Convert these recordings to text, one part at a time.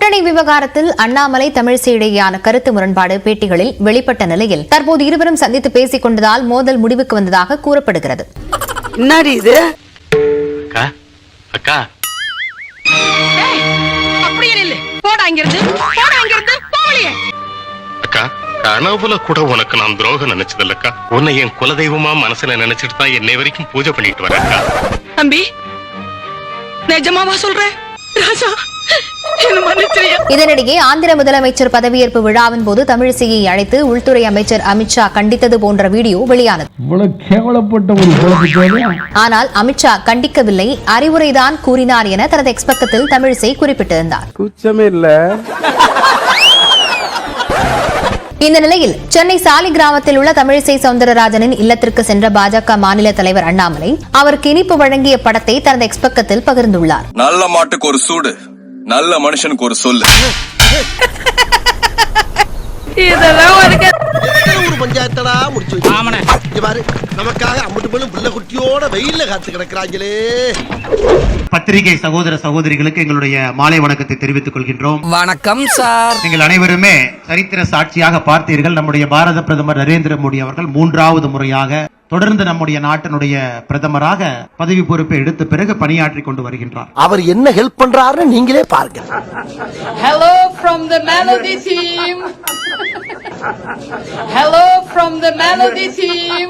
கூட்டணி விவகாரத்தில் அண்ணாமலை தமிழிசை இடையேயான கருத்து முரண்பாடு பேட்டிகளில் வெளிப்பட்ட நிலையில் தற்போது இருவரும் சந்தித்து பேசிக் கொண்டதால் மோதல் முடிவுக்கு வந்ததாக கூறப்படுகிறது. என்னடி இது? அக்கா அக்கா. அப்படியே நில்லு. போடா இங்கிருந்து போடா இங்கிருந்து போவலியே அக்கா கனவுல கூட உனக்கு நான் துரோகம் உன்னை என் குலதெய்வமா மனசுல நினைச்சிட்டு தான் என்னை வரைக்கும் பூஜை பண்ணிட்டு வரேன் அக்கா. தம்பி நிஜமாவா சொல்றேன் ராஜா இதனிடையே ஆந்திர முதலமைச்சர் பதவியேற்பு விழாவின் போது தமிழிசையை அழைத்து உள்துறை அமைச்சர் அமித்ஷா கண்டித்தது போன்ற வீடியோ வெளியானது. இவ்வளவு கேவலப்பட்ட ஒரு குழப்ப தேவையா ஆனால் அமித்ஷா கண்டிக்கவில்லை அறிவுரைதான் கூறினார் என தனது எக்ஸ் பக்கத்தில் தமிழிசை குறிப்பிட்டிருந்தார். குச்சமே இல்ல. இந்த நிலையில் சென்னை சாலி கிராமத்தில் உள்ள தமிழிசை சவுந்தரராஜனின் இல்லத்திற்கு சென்ற பாஜக மாநில தலைவர் அண்ணாமலை அவருக்கு இனிப்பு வழங்கிய படத்தை தனது எக்ஸ் பக்கத்தில் பகிர்ந்துள்ளார். நல்ல மாட்டுக்கு ஒரு சூடு. நல்ல மனுஷனுக்கு ஒரு சொல்லு. இதெல்லாம் ஒரு பஞ்சாயத்தடா முடிச்சு. இங்க பாரு நமக்காக அம்பட்டு பெண்ணும் பிள்ளை குட்டியோட வெயில்ல காத்து கிடக்குறாங்களே. பத்திரிகை சகோதர சகோதரிகளுக்கு எங்களுடைய மாலை வணக்கத்தை தெரிவித்துக் கொள்கின்றோம். வணக்கம் சார். நீங்கள் அனைவருமே சரித்திர சாட்சியாக பார்த்தீர்கள். நம்முடைய பாரத பிரதமர் நரேந்திர மோடி அவர்கள் மூன்றாவது முறையாக தொடர்ந்து நம்முடைய நாட்டினுடைய பிரதமராக பதவி பொறுப்பை எடுத்த பிறகு பணியாற்றி கொண்டு வருகின்றார். அவர் என்ன ஹெல்ப் பண்றாருன்னு நீங்களே பாருங்க. Hello from the Melody team. Hello from the Melody team.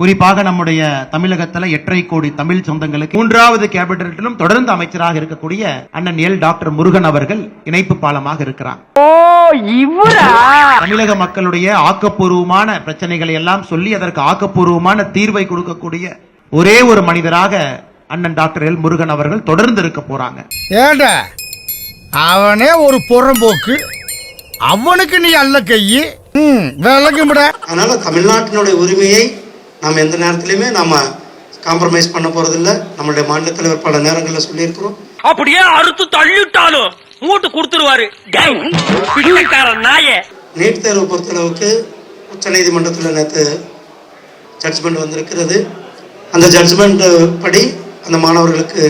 குறிப்பாக நம்முடைய தமிழகத்துல எட்டரை கோடி தமிழ் சொந்தங்களுக்கு மூன்றாவது கேபினட்டிலும் தொடர்ந்து அமைச்சராக இருக்கக்கூடிய அண்ணன் எல் டாக்டர் முருகன் அவர்கள் இணைப்பு பாலமாக இருக்கிறார் தமிழக மக்களுடைய ஆக்கப்பூர்வமான பிரச்சனைகளை எல்லாம் சொல்லி அதற்கு ஆக்கப்பூர்வமான தீர்வை கொடுக்கக்கூடிய ஒரே ஒரு மனிதராக அண்ணன் டாக்டர் எல் முருகன் அவர்கள் தொடர்ந்து இருக்க போறாங்க. ஏண்டா? அவனே ஒரு புறம்போக்கு. அவனுக்கு நீ அல்ல கையி. ம் விளங்கும்டா அதனால தமிழ்நாட்டினுடைய உரிமையை நாம் எந்த நேரத்திலையுமே நாம காம்ப்ரமைஸ் பண்ண போறதில்ல. நம்மளுடைய மாநில தலைவர் பல நேரங்களில் சொல்லியிருக்கிறோம். அப்படியே அறுத்து தள்ளிட்டாலும் மூட்டு கொடுத்துருவாரு. நாயே. நீட் தேர்வு பொறுத்தளவுக்கு உச்சநீதிமன்றத்தில் நேற்று ஜட்ஜ்மெண்ட் வந்திருக்கிறது. அந்த ஜட்ஜ்மெண்ட் படி அந்த மாணவர்களுக்கு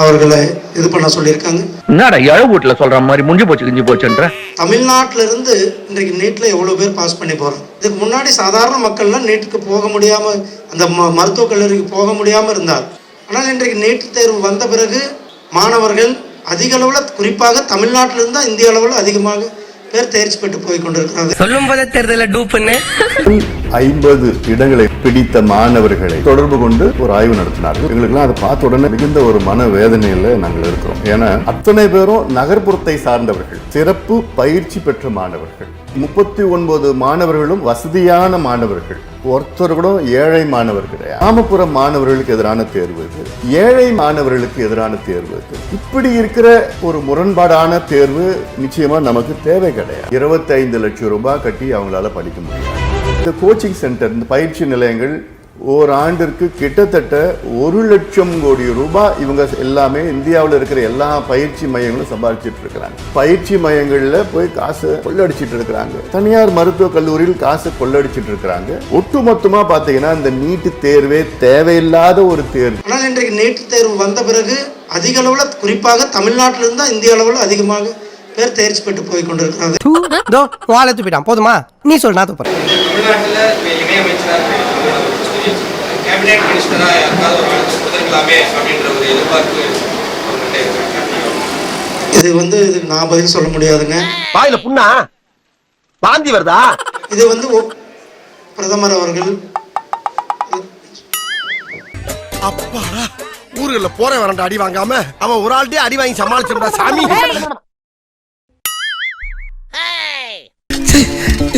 அவர்களை இது பண்ண சொல்லியிருக்காங்க. என்னடா வீட்டுல சொல்ற மாதிரி முடிஞ்சு போச்சு கிஞ்சி போச்சுன்ற? தமிழ்நாட்டில இருந்து இன்றைக்கு நீட்ல எவ்வளவு பேர் பாஸ் பண்ணி போறோம் இதுக்கு முன்னாடி சாதாரண மக்கள்லாம் நீட்டுக்கு போக முடியாம அந்த மருத்துவக் கல்லூரிக்கு போக முடியாம இருந்தார் ஆனால் இன்றைக்கு நீட் தேர்வு வந்த பிறகு மாணவர்கள் அதிக அளவுல குறிப்பாக தமிழ்நாட்டிலிருந்து தான் இந்திய அளவில் அதிகமாக பேர் தேர்ச்சி பெற்று போய் கொண்டிருக்கிறாங்க. சொல்லும் போதே தெரியல டூப்புன்னு. ஐம்பது இடங்களை பிடித்த மாணவர்களை தொடர்பு கொண்டு ஒரு ஆய்வு நடத்தினார்கள். எங்களுக்கெல்லாம் அதை பார்த்த உடனே மிகுந்த ஒரு மன வேதனையில நாங்கள் இருக்கிறோம். ஏன்னா அத்தனை பேரும் நகர்ப்புறத்தை சார்ந்தவர்கள் சிறப்பு பயிற்சி பெற்ற மாணவர்கள். முப்பத்தி ஒன்பது மாணவர்களும் வசதியான மாணவர்கள். ஒருத்தர் கூட ஏழை மாணவர்கள். கிராமப்புற மாணவர்களுக்கு எதிரான தேர்வு இது. ஏழை மாணவர்களுக்கு எதிரான தேர்வு இது. இப்படி இருக்கிற ஒரு முரண்பாடான தேர்வு நிச்சயமா நமக்கு தேவை கிடையாது. இருபத்தைந்து லட்சம் ரூபாய் கட்டி அவங்களால படிக்க முடியாது. இந்த கோச்சிங் சென்டர் இந்த பயிற்சி நிலையங்கள் ஓராண்டிற்கு கிட்டத்தட்ட ஒரு லட்சம் கோடி ரூபாய் இவங்க எல்லாமே இந்தியாவில் இருக்கிற எல்லா பயிற்சி மையங்களும் சம்பாதிச்சிட்டு இருக்கிறாங்க பயிற்சி மையங்கள்ல போய் காசு கொள்ளடிச்சிட்டு இருக்கிறாங்க தனியார் மருத்துவக் கல்லூரியில் காசு கொள்ளடிச்சிட்டு இருக்கிறாங்க ஒட்டுமொத்தமா பாத்தீங்கன்னா இந்த நீட்டு தேர்வே தேவையில்லாத ஒரு தேர்வு. ஆனால் இன்றைக்கு நீட் தேர்வு வந்த பிறகு அதிக அளவுல குறிப்பாக தமிழ்நாட்டிலிருந்து தான் இந்திய அளவில் அதிகமாக பேர் தேர்ச்சி பெற்று போய் கொண்டிருக்கிறாங்க. போதுமா? நீ சொல் நான் துப்புறேன் தமிழ்நாட்டில் இணையமைச்சராக கேபினெட் மினிஸ்டராக யாருக்காவது ஒரு கொடுத்துருக்கலாமே அப்படின்ற ஒரு எதிர்பார்ப்பு இது வந்து இதுக்கு நான் பதில் சொல்ல முடியாதுங்க. வாயில புண்ணா? வாந்தி வருதா? இது வந்து பிரதமர் அவர்கள் அப்பாடா ஊருகள்ல போற வரண்ட அடி வாங்காம? அவன் ஒரு ஆள்கிட்டயே அடி வாங்கி சமாளிச்சிருந்தா சாமி.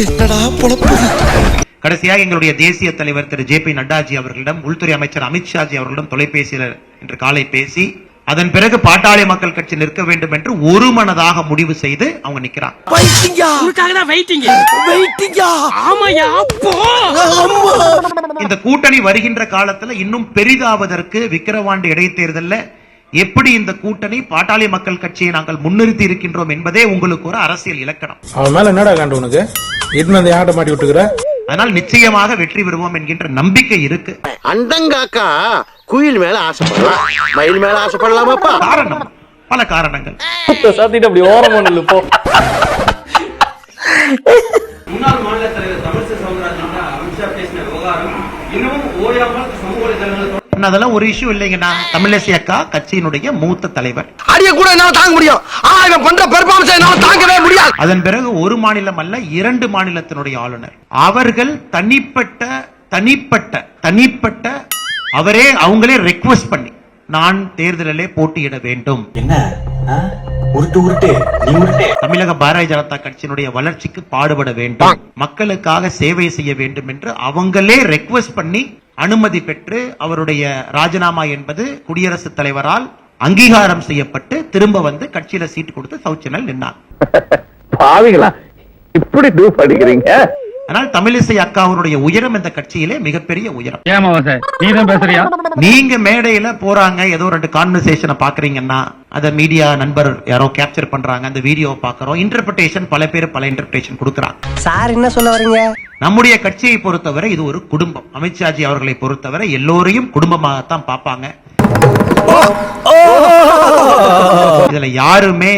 என்னடா பொழப்பு? கடைசியாக எங்களுடைய தேசிய தலைவர் திரு ஜே பி நட்டாஜி அவர்களிடம் உள்துறை அமைச்சர் அமித்ஷாஜி அவர்களிடம் தொலைபேசியில் இன்று காலை பேசி அதன் பிறகு பாட்டாளி மக்கள் கட்சி நிற்க வேண்டும் என்று ஒரு மனதாக முடிவு செய்து அவங்க நிக்கிறாங்க. வெயிட்டிங்கா தான் வெயிட்டிங் வெயிட்டிங்கா ஆமாயா போ இந்த கூட்டணி வருகின்ற காலத்துல இன்னும் பெரிதாவதற்கு விக்கிரவாண்டி இடைத்தேர்தல்ல எப்படி இந்த கூட்டணி பாட்டாளி மக்கள் கட்சியை நாங்கள் முன்னிறுத்தி இருக்கின்றோம் என்பதே உங்களுக்கு ஒரு அரசியல் இலக்கணம். அவன் மேல என்னடா காண்டு உனக்கு? இட்னு யார்கிட்ட மாட்டி விட்டுக்கிற? அதனால் நிச்சயமாக வெற்றி பெறுவோம் என்கின்ற நம்பிக்கை இருக்கு. அண்டங்காக்கா குயில் மேல ஆசைப்படலாம். மயில் மேல ஆசைப்படலாமாப்பா? காரணம். பல காரணங்கள். சாத்திட்டு அப்படி ஓரம் ஒண்ணு போ. முன்னாள் மாநில தலைவர் தமிழிசை சவுந்தரராஜன் அமித்ஷா பேசின விவகாரம் இன்னமும் ஓயாமல் சமூக வலைதளங்கள் அதெல்லாம் ஒரு இஷ்யூ இல்லைங்கண்ணா தமிழிசை அக்கா கட்சியினுடைய மூத்த தலைவர். அடிய கூட என்னால தாங்க முடியும். ஆனா இவன் பண்ற பெர்ஃபார்மன்ஸ் என்னால தாங்கவே முடியாது. அதன் பிறகு ஒரு மாநிலம் அல்ல இரண்டு மாநிலத்தினுடைய ஆளுநர். அவர்கள் தனிப்பட்ட தனிப்பட்ட தனிப்பட்ட அவரே அவங்களே ரெக்வஸ்ட் பண்ணி நான் தேர்தலிலே போட்டியிட வேண்டும். உருட்டு உருட்டு. தமிழக பாரதிய ஜனதா கட்சியினுடைய வளர்ச்சிக்கு பாடுபட வேண்டும். மக்களுக்காக சேவை செய்ய வேண்டும் என்று அவங்களே ரெக்வஸ்ட் பண்ணி அனுமதி பெற்று அவருடைய ராஜினாமா என்பது குடியரசுத் தலைவரால் அங்கீகாரம் செய்யப்பட்டு திரும்ப வந்து கட்சியில சீட்டு கொடுத்து சவுச்சனல் நின்னார். பாவிகளா இப்படி டூ படிக்கிறீங்க? ஆனால் தமிழிசை அக்காவுடைய உயரம் இந்த கட்சியிலே மிகப்பெரிய உயரம். நீங்க மேடையில போறாங்க ஏதோ ரெண்டு கான்வர்சேஷனை பாக்குறீங்கன்னா அத மீடியா நண்பர் யாரோ கேப்சர் பண்றாங்க அந்த வீடியோவை பாக்குறோம். இன்டர்பிரேஷன் பல பேர் பல இன்டர்பிரேஷன் கொடுக்குறாங்க. சார் என்ன சொல்ல வரீங்க? நம்முடைய கட்சியை பொறுத்தவரை இது ஒரு குடும்பம். அமித்ஷாஜி அவர்களை பொறுத்தவரை எல்லோரையும் குடும்பமாகத்தான் பார்ப்பாங்க. இதுல யாருமே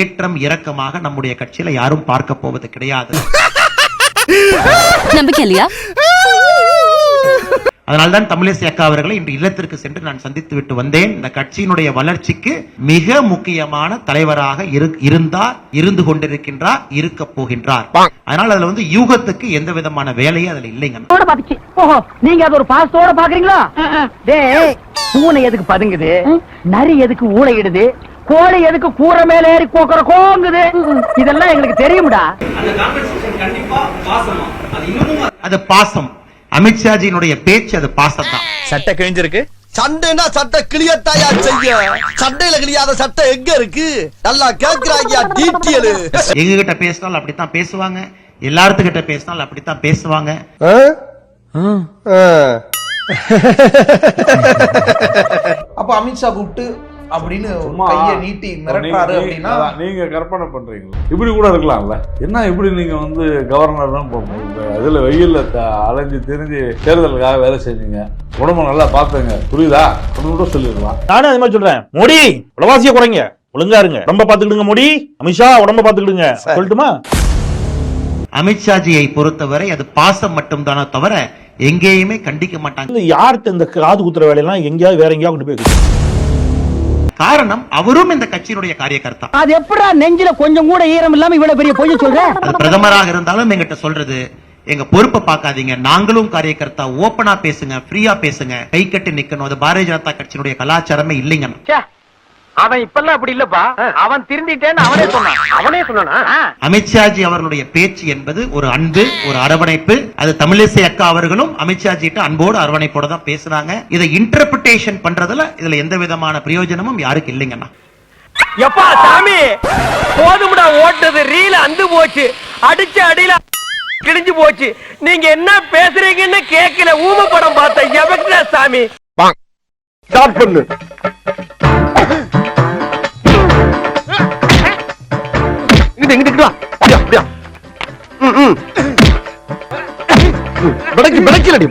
ஏற்றம் இறக்கமாக நம்முடைய கட்சியில யாரும் பார்க்க போவது கிடையாது. நம்பிக்கை இல்லையா? அதனால்தான் தமிழிசை அக்கா அவர்களை இன்று இல்லத்திற்கு சென்று நான் சந்தித்து விட்டு வந்தேன். இந்த கட்சியினுடைய வளர்ச்சிக்கு மிக முக்கியமான தலைவராக இரு- இருந்தார் இருந்து கொண்டிருக்கின்றார் இருக்க போகின்றார். அதனால் அதுல வந்து யூகத்துக்கு எந்த விதமான வேலையும் அதுல இல்லைங்க. ஓஹோ நீங்க அது ஒரு பாசத்தோட பாக்குறீங்களா? டேய் பூனை எதுக்கு பதுங்குது? நரி எதுக்கு ஊழையிடுது கோழி எதுக்கு கூரை மேல ஏறி கோக்கற கோங்குது? இதெல்லாம் எங்களுக்கு தெரியும்டா. அது பாசம். அமித்ஷாஜியினுடைய பேச்சு அது பாசம் தான் சட்டை கிழிஞ்சிருக்கு. சண்டைனா சட்டை கிளியத்தாயா செய்ய? சண்டையில கிளியாத சட்டை எங்க இருக்கு? நல்லா கேக்குறாங்க டீட்டியல். எங்க கிட்ட பேசினாலும் அப்படித்தான் பேசுவாங்க. எல்லாத்துக்கிட்ட பேசினாலும் அப்படித்தான் பேசுவாங்க. அப்ப அமித்ஷா கூப்பிட்டு அப்படின்னு கையை நீட்டி மிரட்டுறாரு அப்படின்னா நீங்க கற்பனை பண்றீங்களா? இப்படி கூட இருக்கலாம்ல. என்ன இப்படி நீங்க வந்து கவர்னர் தான் போகணும் இதுல வெயில்ல அலைஞ்சு திரிஞ்சு தேர்தலுக்காக வேலை செஞ்சீங்க உடம்பு நல்லா பாத்துங்க புரியுதா? அப்படின்னு கூட சொல்லிடலாம். நானும் அது மாதிரி சொல்றேன். மோடி விலவாசிய குறைங்க. ஒழுங்கா இருங்க. உடம்ப பாத்துக்கிடுங்க மோடி. அமித்ஷா உடம்ப பாத்துக்கிடுங்க சொல்லட்டுமா? அமித்ஷாஜியை பொறுத்தவரை அது பாசம் மட்டும்தானே தவிர எங்கேயுமே கண்டிக்க மாட்டாங்க. யாருக்கு இந்த காது குத்துற வேலையெல்லாம் எங்கேயாவது வேற எங்கேயாவது கொண்டு போய் காரணம் அவரும் இந்த கட்சியினுடைய காரியகர்த்தா. அது எப்படா நெஞ்சில கொஞ்சம் கூட ஈரம் இல்லாம இவ்வளவு பெரிய பொய்ய சொல்ற? அது பிரதமராக இருந்தாலும் எங்கிட்ட சொல்றது எங்க பொறுப்பை பார்க்காதீங்க. நாங்களும் காரியகர்த்தா ஓப்பனா பேசுங்க ஃப்ரீயா பேசுங்க. கை கட்டி நிக்கணும். அது பாரதிய ஜனதா கட்சியினுடைய கலாச்சாரமே இல்லைங்க அவன் இப்பெல்லாம் அப்படி இல்லப்பா. அவன் திருந்திட்டேன்னு அவனே சொன்னான். அவனே சொன்னானா? அமித்ஷாஜி அவர்களுடைய பேச்சு என்பது ஒரு அன்பு ஒரு அரவணைப்பு. அது தமிழிசை அக்கா அவர்களும் அமித்ஷாஜிட்ட அன்போடு அரவணைப்போட தான் பேசுறாங்க. இதை இன்டர்பிரிட்டேஷன் பண்றதுல இதுல எந்த விதமான பிரயோஜனமும் யாருக்கு இல்லைங்கண்ணா. எப்பா சாமி? போதும்டா ஓட்டது. ரீல அந்து போச்சு. அடிச்ச அடியில கிழிஞ்சு போச்சு. நீங்க என்ன பேசுறீங்கன்னு கேக்கல. ஊம படம் பார்த்த எவக்டா சாமி? பண்ணு.